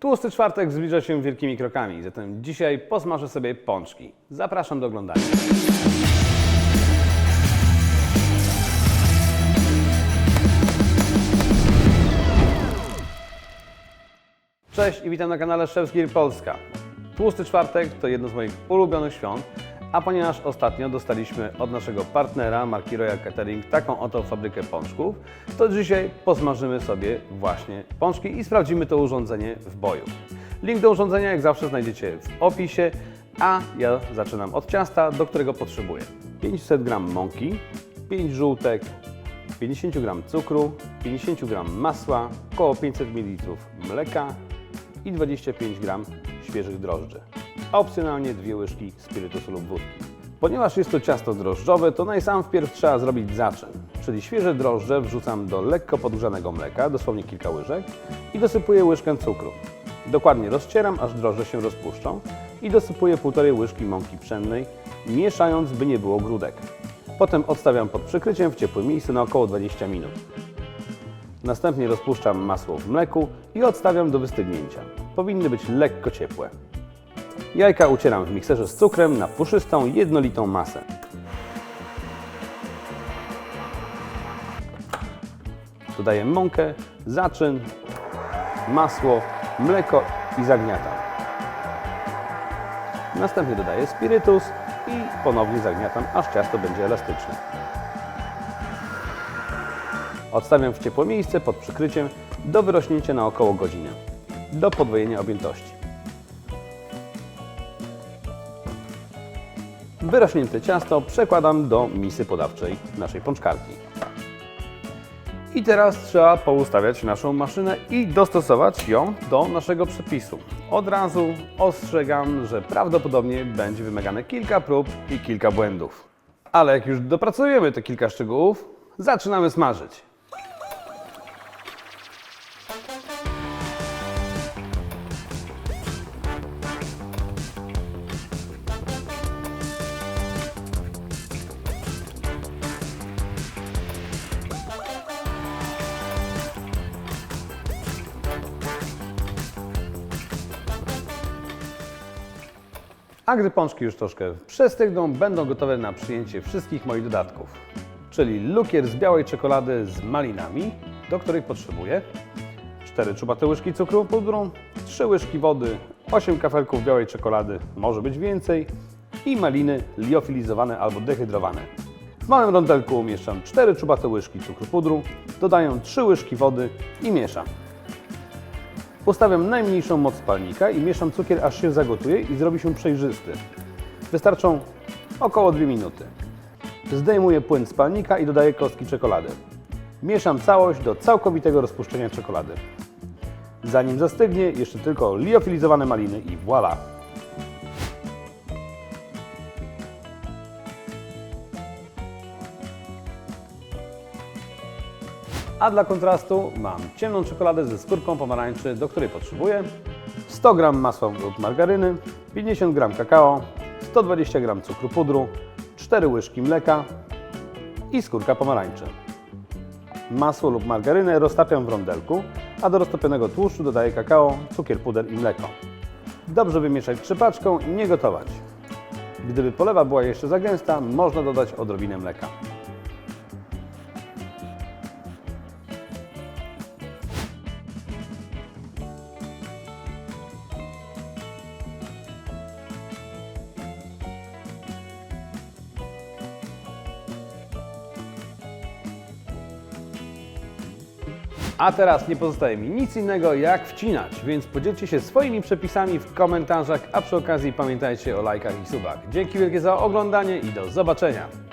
Tłusty czwartek zbliża się wielkimi krokami, zatem dzisiaj posmażę sobie pączki. Zapraszam do oglądania. Cześć i witam na kanale Gear Polska. Tłusty czwartek to jedno z moich ulubionych świąt, a ponieważ ostatnio dostaliśmy od naszego partnera marki Royal Catering taką oto fabrykę pączków, to dzisiaj posmażymy sobie właśnie pączki i sprawdzimy to urządzenie w boju. Link do urządzenia jak zawsze znajdziecie w opisie, a ja zaczynam od ciasta, do którego potrzebuję 500 g mąki, 5 żółtek, 50 g cukru, 50 g masła, około 500 ml mleka i 25 g świeżych drożdży. A opcjonalnie dwie łyżki spirytusu lub wódki. Ponieważ jest to ciasto drożdżowe, to najsam wpierw trzeba zrobić zaczyn, czyli świeże drożdże wrzucam do lekko podgrzanego mleka, dosłownie kilka łyżek i dosypuję łyżkę cukru. Dokładnie rozcieram, aż drożdże się rozpuszczą i dosypuję półtorej łyżki mąki pszennej, mieszając, by nie było grudek. Potem odstawiam pod przykryciem w ciepłym miejscu na około 20 minut. Następnie rozpuszczam masło w mleku i odstawiam do wystygnięcia. Powinny być lekko ciepłe. Jajka ucieram w mikserze z cukrem na puszystą, jednolitą masę. Dodaję mąkę, zaczyn, masło, mleko i zagniatam. Następnie dodaję spirytus i ponownie zagniatam, aż ciasto będzie elastyczne. Odstawiam w ciepłe miejsce pod przykryciem do wyrośnięcia na około godzinę, do podwojenia objętości. Wyrośnięte ciasto przekładam do misy podawczej naszej pączkarki. I teraz trzeba poustawiać naszą maszynę i dostosować ją do naszego przepisu. Od razu ostrzegam, że prawdopodobnie będzie wymagane kilka prób i kilka błędów. Ale jak już dopracujemy te kilka szczegółów, zaczynamy smażyć. A gdy pączki już troszkę przestygną, będą gotowe na przyjęcie wszystkich moich dodatków. Czyli lukier z białej czekolady z malinami, do której potrzebuję 4 czubate łyżki cukru pudru, 3 łyżki wody, 8 kafelków białej czekolady, może być więcej i maliny liofilizowane albo dehydrowane. W małym rondelku umieszczam 4 czubate łyżki cukru pudru, dodaję 3 łyżki wody i mieszam. Ustawiam najmniejszą moc spalnika i mieszam cukier aż się zagotuje i zrobi się przejrzysty. Wystarczą około 2 minuty. Zdejmuję płyn z i dodaję kostki czekolady. Mieszam całość do całkowitego rozpuszczenia czekolady. Zanim zastygnie, jeszcze tylko liofilizowane maliny i voilà! A dla kontrastu mam ciemną czekoladę ze skórką pomarańczy, do której potrzebuję 100 g masła lub margaryny, 50 g kakao, 120 g cukru pudru, 4 łyżki mleka i skórka pomarańczy. Masło lub margarynę roztapiam w rondelku, a do roztopionego tłuszczu dodaję kakao, cukier puder i mleko. Dobrze wymieszać trzepaczką i nie gotować. Gdyby polewa była jeszcze za gęsta, można dodać odrobinę mleka. A teraz nie pozostaje mi nic innego jak wcinać, więc podzielcie się swoimi przepisami w komentarzach, a przy okazji pamiętajcie o lajkach i subach. Dzięki wielkie za oglądanie i do zobaczenia!